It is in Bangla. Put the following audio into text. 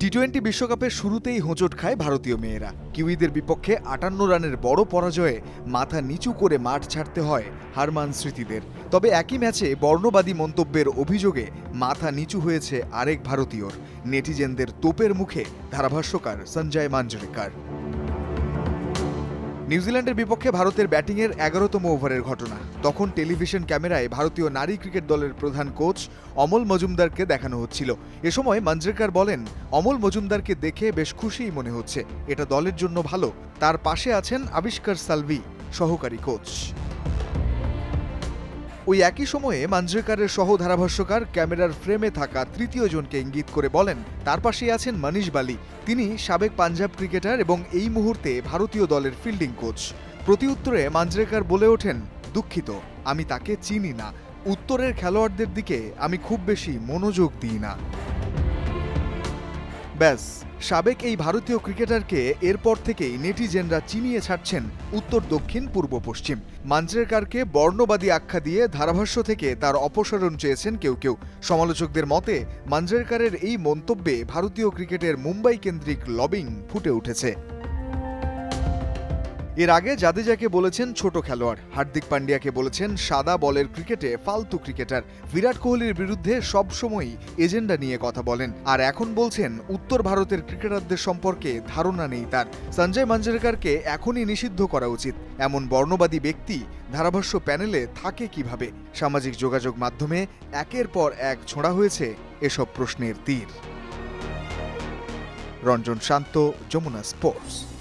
টি টোয়েন্টি বিশ্বকাপের শুরুতেই হোঁচট খায় ভারতীয় মেয়েরা। কিউইদের বিপক্ষে আটান্ন রানের বড় পরাজয়ে মাথা নিচু করে মাঠ ছাড়তে হয় হারমান স্মৃতিদের। তবে একই ম্যাচে বর্ণবাদী মন্তব্যের অভিযোগে মাথা নিচু হয়েছে আরেক ভারতীয়র। নেটিজেনদের তোপের মুখে ধারাভাষ্যকার সঞ্জয় মাঞ্জরেকার। নিউজিল্যান্ডের বিপক্ষে ভারতের ব্যাটিংয়ের এগারোতম ওভারের ঘটনা। তখন টেলিভিশন ক্যামেরায় ভারতীয় নারী ক্রিকেট দলের প্রধান কোচ অমল মজুমদারকে দেখানো হচ্ছিল। এ সময় মঞ্জরেকার বলেন, অমল মজুমদারকে দেখে বেশ খুশিই মনে হচ্ছে। এটা দলের জন্য ভালো। তার পাশে আছেন আবিষ্কার সালভি, সহকারী কোচ। ওই একই সময়ে মাঞ্জরেকারের সহ ধারাভাষ্যকার ক্যামেরার ফ্রেমে থাকা তৃতীয় জনকে ইঙ্গিত করে বলেন, তার পাশেই আছেন মানিশ বালি। তিনি সাবেক পাঞ্জাব ক্রিকেটার এবং এই মুহূর্তে ভারতীয় দলের ফিল্ডিং কোচ। প্রতি উত্তরে মাঞ্জরেকার বলে ওঠেন, দুঃখিত, আমি তাকে চিনি না। উত্তরের খেলোয়াড়দের দিকে আমি খুব বেশি মনোযোগ দিই না। ব্যাস, সাবেক এই ভারতীয় ক্রিকেটারকে এরপর থেকেই নেটিজেনরা চিনিয়ে ছাড়ছেন উত্তর, দক্ষিণ, পূর্ব, পশ্চিম। মাঞ্জরেকারকে বর্ণবাদী আখ্যা দিয়ে ধারাভাষ্য থেকে তার অপসারণ চেয়েছেন কেউ কেউ। সমালোচকদের মতে মাঞ্জরেকারের এই মন্তব্যে ভারতীয় ক্রিকেটের মুম্বাই কেন্দ্রিক লবিং ফুটে উঠেছে। এর আগে জাদেজাকে বলেছেন ছোট খেলোয়াড়, হার্দিক পান্ডিয়াকে বলেছেন সাদা বলের ক্রিকেটে ফালতু ক্রিকেটার। বিরাট কোহলির বিরুদ্ধে সবসময়ই এজেন্ডা নিয়ে কথা বলেন। আর এখন বলছেন উত্তর ভারতের ক্রিকেটারদের সম্পর্কে ধারণা নেই তার। সঞ্জয় মাঞ্জরেকারকে এখনই নিষিদ্ধ করা উচিত। এমন বর্ণবাদী ব্যক্তি ধারাভাষ্য প্যানেলে থাকে কীভাবে? সামাজিক যোগাযোগ মাধ্যমে একের পর এক ছোঁড়া হয়েছে এসব প্রশ্নের তীর। রঞ্জন শান্ত, যমুনা স্পোর্টস।